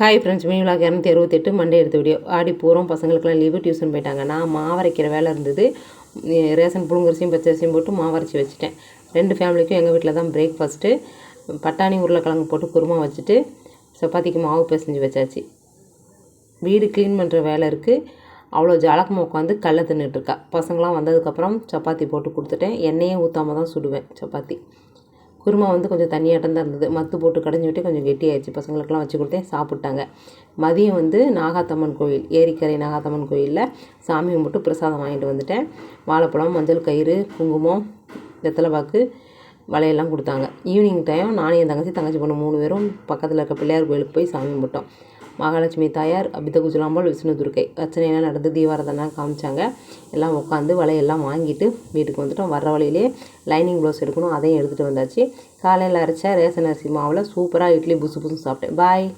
Hi friends மீனிலாக இரநூத்தி அறுபத்தெட்டு Monday எடுத்த வீடியோ ஆடி பூரம் பசங்களுக்குலாம் லீவு டியூஷன் போயிட்டாங்க. நான் மாவரைக்கிற வேலை இருந்தது. ரேஷன் புழுங்கரிசியும் பச்சரிசியும் போட்டு மாவரைச்சி வச்சுட்டேன். ரெண்டு ஃபேமிலிக்கும் எங்கள் வீட்டில் தான் பிரேக்ஃபாஸ்ட்டு பட்டாணி உருளைக்கிழங்கு போட்டு குருமா வச்சுட்டு சப்பாத்திக்கு மாவு பிசைஞ்சு வச்சாச்சு. வீடு க்ளீன் பண்ணுற வேலை இருக்குது அவ்வளோ ஜாலகமாக உட்காந்து கல்லை தின்னுட்டுருக்கா பசங்களாம் வந்ததுக்கப்புறம் சப்பாத்தி போட்டு கொடுத்துட்டேன். எண்ணெயே ஊற்றாம தான் சுடுவேன் சப்பாத்தி. குருமா வந்து கொஞ்சம் தண்ணியாட்டம் தான் இருந்தது. மத்து போட்டு கடைஞ்சி விட்டு கொஞ்சம் கெட்டியாயிடுச்சு. பசங்களுக்கெல்லாம் வச்சு கொடுத்தேன். சாப்பிட்டாங்க. மதியம் வந்து நாகாத்தம்மன் கோயில் ஏரிக்கரை நாகாத்தம்மன் கோயிலில் சாமி கும்பிட்டு பிரசாதம் வாங்கிட்டு வந்துட்டேன். வாழைப்பழம் மஞ்சள் கயிறு குங்குமம் வெத்தலைப்பாக்கு வலையெல்லாம் கொடுத்தாங்க. ஈவினிங் டைம் நானும் என் தங்கச்சி தங்கச்சி பொண்ணு மூணு பேரும் பக்கத்தில் இருக்க பிள்ளையார் கோயிலுக்கு போய் சாமி கும்பிட்டோம். மகாலட்சுமி தாயார் அபித குஜலாம்பாள் விஷ்ணு துர்க்கை அர்ச்சனையெல்லாம் நடந்து தீபாரதெல்லாம் காமிச்சாங்க. எல்லாம் உட்காந்து வலையெல்லாம் வாங்கிட்டு வீட்டுக்கு வந்துட்டோம். வர்ற வழியிலே லைனிங் ப்ளவுஸ் எடுக்கணும். அதையும் எடுத்துகிட்டு வந்தாச்சு. காலையில் அரைச்ச ரேஷன் அரிசி மாவில் சூப்பராக இட்லி புசு புசு சாப்பிட்டேன். பாய்.